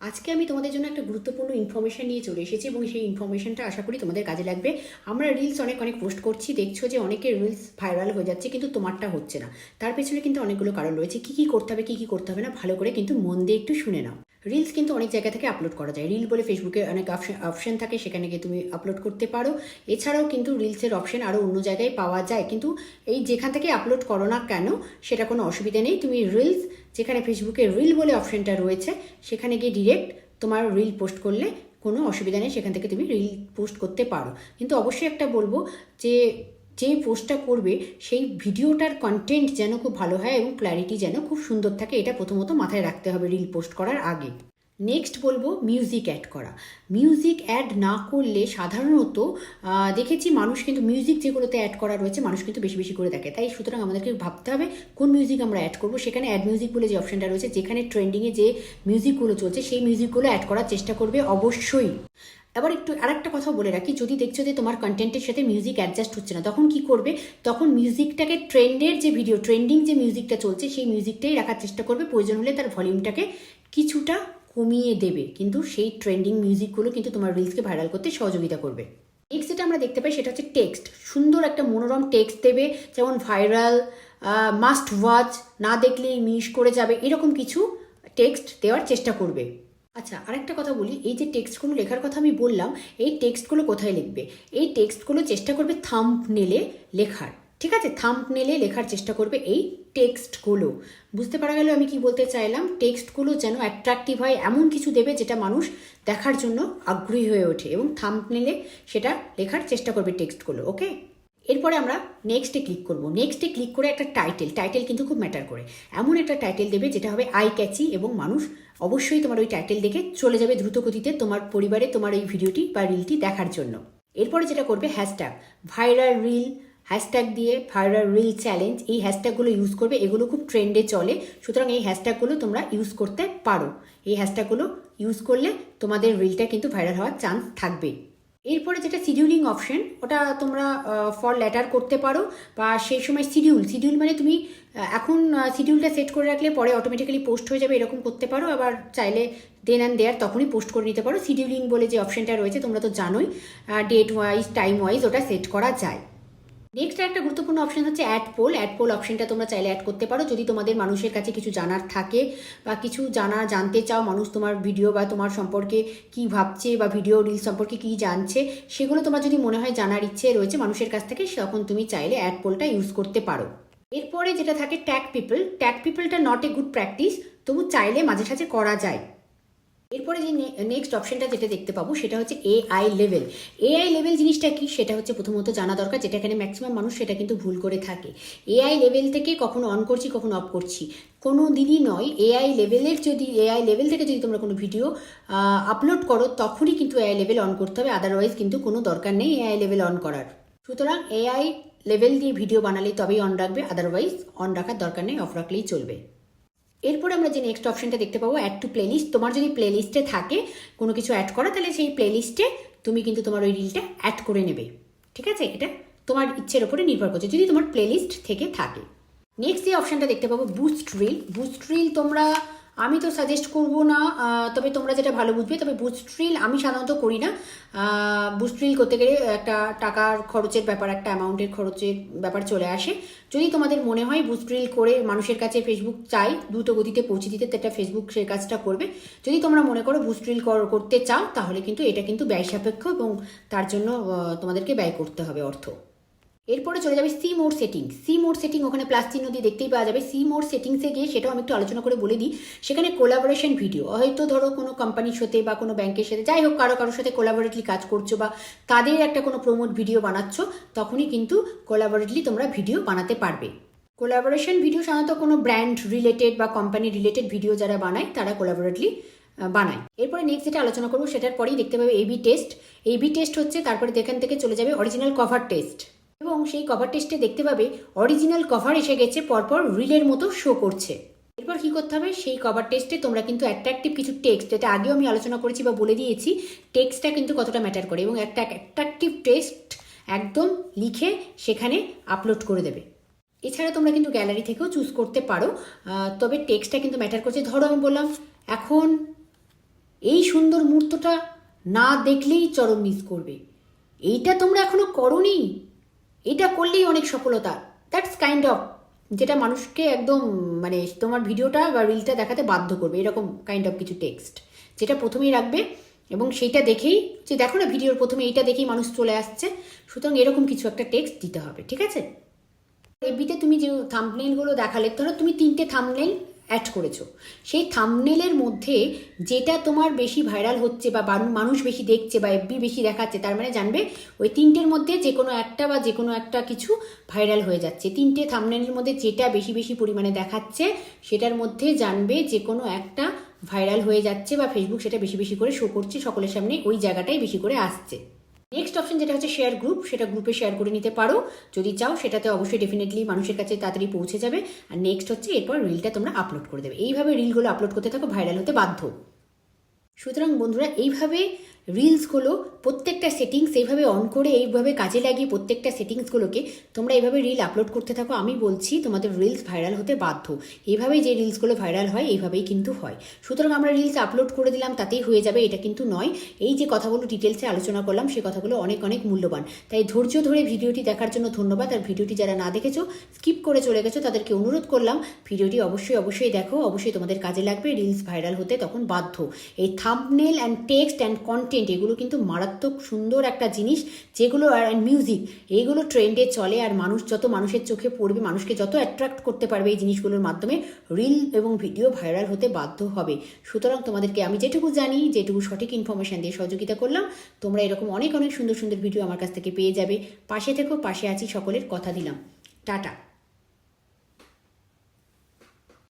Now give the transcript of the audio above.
আজকে আমি তোমাদের জন্য একটা গুরুত্বপূর্ণ ইনফরমেশন নিয়ে চলে এসেছি এবং সেই ইনফরমেশনটা আশা করি তোমাদের কাজে লাগবে। আমরা রিলস অনেক অনেক পোস্ট করছি, দেখছ যে অনেকে রিলস ভাইরাল হয়ে যাচ্ছে কিন্তু তোমারটা হচ্ছে না। তার পেছনে কিন্তু অনেকগুলো কারণ রয়েছে। কী কী করতে হবে, কী কী করতে হবে না, ভালো করে কিন্তু মন দিয়ে একটু শুনে নাও। রিলস কিন্তু অনেক জায়গা থেকে আপলোড করা যায়। রিল বলে ফেসবুকে অনেক অপশন থাকে, সেখানে গিয়ে তুমি আপলোড করতে পারো। এছাড়াও কিন্তু রিলসের অপশন আরও অন্য জায়গায় পাওয়া যায়। কিন্তু এই যেখান থেকে আপলোড করো না কেন, সেটা কোনো অসুবিধা নেই। তুমি রিলস যেখানে ফেসবুকে রিল বলে অপশনটা রয়েছে, সেখানে গিয়ে ডিরেক্ট তোমার রিল পোস্ট করলে কোনো অসুবিধা নেই। সেখান থেকে তুমি রিল পোস্ট করতে পারো। কিন্তু অবশ্যই একটা বলব যে যে পোস্টটা করবে, সেই ভিডিওটার কন্টেন্ট যেন খুব ভালো হয় এবং ক্ল্যারিটি যেন খুব সুন্দর থাকে, এটা প্রথমত মাথায় রাখতে হবে রিল পোস্ট করার আগে। নেক্সট বলব মিউজিক অ্যাড করা। মিউজিক অ্যাড না করলে সাধারণত দেখেছি মানুষ কিন্তু মিউজিক যেগুলোতে অ্যাড করা রয়েছে, মানুষ কিন্তু বেশি বেশি করে দেখে। তাই সুতরাং আমাদেরকে ভাবতে হবে কোন মিউজিক আমরা অ্যাড করব। সেখানে অ্যাড মিউজিক বলে যে অপশনটা রয়েছে, যেখানে ট্রেন্ডিংয়ে যে মিউজিকগুলো চলছে, সেই মিউজিকগুলো অ্যাড করার চেষ্টা করবে অবশ্যই। এবার একটু আরেকটা কথা বলে রাখি, যদি দেখছ যে তোমার কন্টেন্টের সাথে মিউজিক অ্যাডজাস্ট হচ্ছে না, তখন কি করবে? তখন মিউজিকটাকে ট্রেন্ডের যে ভিডিও ট্রেন্ডিং যে মিউজিকটা চলছে, সেই মিউজিকটাই রাখার চেষ্টা করবে। প্রয়োজন হলে তার ভলিউমটাকে কিছুটা কমিয়ে দেবে। কিন্তু সেই ট্রেন্ডিং মিউজিকগুলো কিন্তু তোমার রিলসকে ভাইরাল করতে সহযোগিতা করবে। নেক্সট যেটা আমরা দেখতে পাই, সেটা হচ্ছে টেক্সট সুন্দর একটা মনোরম টেক্সট দেবে, যেমন ভাইরাল মাস্ট ওয়াচ না দেখলেই মিস করে যাবে, এরকম কিছু টেক্সট দেওয়ার চেষ্টা করবে। আচ্ছা আরেকটা কথা বলি। এই যে টেক্সটগুলো লেখার কথা আমি বললাম, এই টেক্সটগুলো কোথায় লিখবে? এই টেক্সটগুলো চেষ্টা করবে থাম্প নেলে লেখার। ঠিক আছে? থাম্প নেলে লেখার চেষ্টা করবে এই টেক্সটগুলো বুঝতে পারা গেল আমি কি বলতে চাইলাম? টেক্সটগুলো যেন অ্যাট্রাকটিভ হয়, এমন কিছু দেবে যেটা মানুষ দেখার জন্য আগ্রহী হয়ে ওঠে এবং থাম্প নেলে সেটা লেখার চেষ্টা করবে টেক্সটগুলো ওকে এরপরে আমরা নেক্সটে ক্লিক করব। নেক্সটে ক্লিক করে একটা টাইটেল টাইটেল কিন্তু খুব ম্যাটার করে। এমন একটা টাইটেল দেবে যেটা হবে আই ক্যাচি এবং মানুষ অবশ্যই তোমার ওই টাইটেল দেখে চলে যাবে দ্রুত গতিতে তোমার পরিবারে, তোমার এই ভিডিওটি বা রিলটি দেখার জন্য। এরপরে যেটা করবে হ্যাশট্যাগ ভাইরাল রিল হ্যাশট্যাগ দিয়ে ভাইরাল রিল চ্যালেঞ্জ এই হ্যাশট্যাগুলো ইউজ করবে। এগুলো খুব ট্রেন্ডে চলে, সুতরাং এই হ্যাশট্যাগুলো তোমরা ইউজ করতে পারো। এই হ্যাশট্যাগুলো ইউজ করলে তোমাদের রিলটা কিন্তু ভাইরাল হওয়ার চান্স থাকবে। এরপরে যেটা শিডিউলিং অপশন, ওটা তোমরা ফর লেটার করতে পারো, বা সেই সময় শিডিউল শিডিউল মানে তুমি এখন শিডিউলটা সেট করে রাখলে পরে অটোমেটিক্যালি পোস্ট হয়ে যাবে, এরকম করতে পারো, আবার চাইলে দেন অ্যান্ড দেয়ার তখনই পোস্ট করে নিতে পারো। শিডিউলিং বলে যে অপশনটা রয়েছে, তোমরা তো জানোই ডেট ওয়াইজ টাইম ওয়াইজ ওটা সেট করা যায়। নেক্সট একটা গুরুত্বপূর্ণ অপশন হচ্ছে অ্যাড পোল অ্যাড পোল অপশনটা তোমরা চাইলে অ্যাড করতে পারো। যদি তোমাদের মানুষের কাছে কিছু জানার থাকে বা কিছু জানা, জানতে চাও, মানুষ তোমার ভিডিও বা তোমার সম্পর্কে কি ভাবছে বা ভিডিও রিল সম্পর্কে কি জানছে, সেগুলো তোমার যদি মনে হয় জানার ইচ্ছে রয়েছে মানুষের কাছ থেকে, তখন তুমি চাইলে অ্যাড পোলটা ইউজ করতে পারো। এরপরে যেটা থাকে ট্যাগ পিপল ট্যাগ পিপলটা নট এ গুড প্র্যাকটিস তবু চাইলে মাঝে সাঝে করা যায়। এরপরে যে নেক্সট অপশনটা যেটা দেখতে পাবো সেটা হচ্ছে এআই লেভেল এআই লেভেল জিনিসটা কি? সেটা হচ্ছে প্রথমত জানা দরকার, যেটা এখানে ম্যাক্সিমাম মানুষ সেটা কিন্তু ভুল করে থাকে। এআই লেভেল থেকে কখনো অন করছি, কখনো অফ করছি। কোনো দিনই নয় এআই লেভেলের যদি এআই লেভেল থেকে যদি তোমরা কোনো ভিডিও আপলোড করো, তখনই কিন্তু এআই লেভেল অন করতে হবে। আদারওয়াইজ কিন্তু কোনো দরকার নেই এআই লেভেল অন করার। সুতরাং এআই লেভেল দিয়ে ভিডিও বানালে তবেই অন রাখবে আদারওয়াইজ অন রাখার দরকার নেই অফ রাখলেই চলবে। এরপরে আমরা যে নেক্সট অপশনটা দেখতে পাবো অ্যাড টু প্লেলিস্ট তোমার যদি প্লেলিস্টে থাকে, কোনো কিছু অ্যাড করা, তাহলে সেই প্লেলিস্টে তুমি কিন্তু তোমার ওই রিলটা অ্যাড করে নেবে। ঠিক আছে? এটা তোমার ইচ্ছের ওপরে নির্ভর করছে, যদি তোমার প্লেলিস্ট থেকে থাকে। নেক্সট যে অপশনটা দেখতে পাবো বুস্ট রিল বুস্ট রিল তোমরা আমি তো সাজেস্ট করব না তবে তোমরা যেটা ভালো বুঝবে, তবে বুস্ট রিল আমি সাধারণত করি না। বুস্ট রিল করতে গেলে একটা টাকার খরচের ব্যাপার, একটা অ্যামাউন্টের খরচের ব্যাপার চলে আসে। যদি তোমাদের মনে হয় বুস্ট রিল করে মানুষের কাছে ফেসবুক চাই, দ্রুত গতিতে পৌঁছে দিতে, সেটা ফেসবুক সে কাজটা করবে। যদি তোমরা মনে করো বুস্ট রিল করতে চাও, তাহলে কিন্তু এটা কিন্তু ব্যয় সাপেক্ষ এবং তার জন্য তোমাদেরকে ব্যয় করতে হবে অর্থ। এরপরে চলে যাবে C mode setting C mode setting ওখানে প্লাস চিহ্ন দিয়ে দেখতেই পাওয়া যাবে। সি মোড সেটিংসে গিয়ে সেটাও আমি একটু আলোচনা করে বলে দিই। সেখানে কোলাবোরেশন ভিডিও হয়তো ধরো কোনো কোম্পানির সাথে বা কোনো ব্যাংকের সাথে, যাই হোক কারও কারোর সাথে কোলাবোরেটলি কাজ করছ বা তাদের একটা কোনো প্রমোট ভিডিও বানাচ্ছ, তখনই কিন্তু কোলাবোরেটলি তোমরা ভিডিও বানাতে পারবে। কোলাবোরেশন ভিডিও সাধারণত কোনো ব্র্যান্ড রিলেটেড বা কোম্পানি রিলেটেড ভিডিও যারা বানায়, তারা কোলাবোরেটলি বানায়। এরপরে নেক্সট যেটা আলোচনা করব, সেটার পরেই দেখতে পাবে এবি টেস্ট এবি টেস্ট হচ্ছে, তারপরে এখান থেকে চলে যাবে অরিজিনাল কভার টেস্ট এবং সেই কভার টেস্টে দেখতে পাবে অরিজিনাল কভার এসে গেছে, পরপর রিলের মতো শো করছে। এরপর কি করতে হবে? সেই কভার টেস্টে তোমরা কিন্তু অ্যাট্রাকটিভ কিছু টেক্সট যেটা আগেও আমি আলোচনা করেছি বা বলে দিয়েছি টেক্সটটা কিন্তু কতটা ম্যাটার করে এবং একটা অ্যাট্রাকটিভ টেক্সট একদম লিখে সেখানে আপলোড করে দেবে। এছাড়া তোমরা কিন্তু গ্যালারি থেকেও চুজ করতে পারো তবে টেক্সটটা কিন্তু ম্যাটার করছে। ধরো আমি বললাম, এখন এই সুন্দর মুহূর্তটা না দেখলেই চরম মিস করবে। এইটা তোমরা এখনও করনি? এটা করলেই অনেক সফলতা। দ্যাটস কাইন্ড অফ যেটা মানুষকে একদম মানে তোমার ভিডিওটা বা রিলটা দেখাতে বাধ্য করবে, এরকম কাইন্ড অফ কিছু টেক্সট যেটা প্রথমেই রাখবে এবং সেইটা দেখেই যে দেখো না ভিডিওর প্রথমে এইটা দেখেই মানুষ চলে আসছে, সুতরাং এরকম কিছু একটা টেক্সট দিতে হবে, ঠিক আছে? এবিতে তুমি যে থাম্বনেলগুলো দেখালে, ধরো তুমি তিনটে থাম্বনেল অ্যাড করেছ। সেই থামনেলের মধ্যে যেটা তোমার বেশি ভাইরাল হচ্ছে বা মানুষ বেশি দেখছে বা এফবি বেশি দেখাচ্ছে, তার মানে জানবে ওই তিনটের মধ্যে যে কোনো একটা বা যে কোনো একটা কিছু ভাইরাল হয়ে যাচ্ছে। তিনটে থামনেলের মধ্যে যেটা বেশি বেশি পরিমাণে দেখাচ্ছে, সেটার মধ্যে জানবে যে কোনো একটা ভাইরাল হয়ে যাচ্ছে বা ফেসবুক সেটা বেশি বেশি করে শো করছে, সকলের সামনে ওই জায়গাটাই বেশি করে আসছে। নেক্সট অপশন যেটা হচ্ছে শেয়ার গ্রুপ সেটা গ্রুপে শেয়ার করে নিতে পারো। যদি চাও, সেটাতে অবশ্যই ডেফিনেটলি মানুষের কাছে তাড়াতাড়ি পৌঁছে যাবে। আর নেক্সট হচ্ছে এরপর রিলটা তোমরা আপলোড করে দেবে। এইভাবে রিলগুলো আপলোড করতে থাকো ভাইরাল হতে বাধ্য। সুতরাং বন্ধুরা, এইভাবে রিলসগুলো প্রত্যেকটা সেটিংস এইভাবে অন করে, এইভাবে কাজে লাগিয়ে প্রত্যেকটা সেটিংসগুলোকে তোমরা এইভাবে রিল আপলোড করতে থাকো। আমি বলছি, তোমাদের রিলস ভাইরাল হতে বাধ্য। এইভাবেই যে রিলসগুলো ভাইরাল হয়, এইভাবেই কিন্তু হয়। সুতরাং আমরা রিলস আপলোড করে দিলাম, তাতেই হয়ে যাবে, এটা কিন্তু নয়। এই যে কথাগুলো ডিটেলসে আলোচনা করলাম সেই কথাগুলো অনেক অনেক মূল্যবান। তাই ধৈর্য ধরে ভিডিওটি দেখার জন্য ধন্যবাদ। আর ভিডিওটি যারা না দেখেছ স্কিপ করে চলে গেছো, তাদেরকে অনুরোধ করলাম, ভিডিওটি অবশ্যই অবশ্যই দেখো। অবশ্যই তোমাদের কাজে লাগবে রিলস ভাইরাল হতে তখন বাধ্য। এই thumbnail and text and content এগুলো কিন্তু মারাত্মক সুন্দর একটা জিনিস, যেগুলো আর মিউজিক এইগুলো ট্রেন্ডে চলে আর মানুষ, যত মানুষের চোখে পড়বে, মানুষকে যত অ্যাট্রাক্ট করতে পারবে এই জিনিসগুলোর মাধ্যমে রিল এবং ভিডিও ভাইরাল হতে বাধ্য হবে। সুতরাং তোমাদেরকে আমি যেটুকু জানি, যেটুকু সঠিক ইনফরমেশন দিয়ে সহযোগিতা করলাম, তোমরা এরকম অনেক অনেক সুন্দর সুন্দর ভিডিও আমার কাছ থেকে পেয়ে যাবে। পাশে থেকো, পাশে আছি, সকলের কথা দিলাম। টাটা।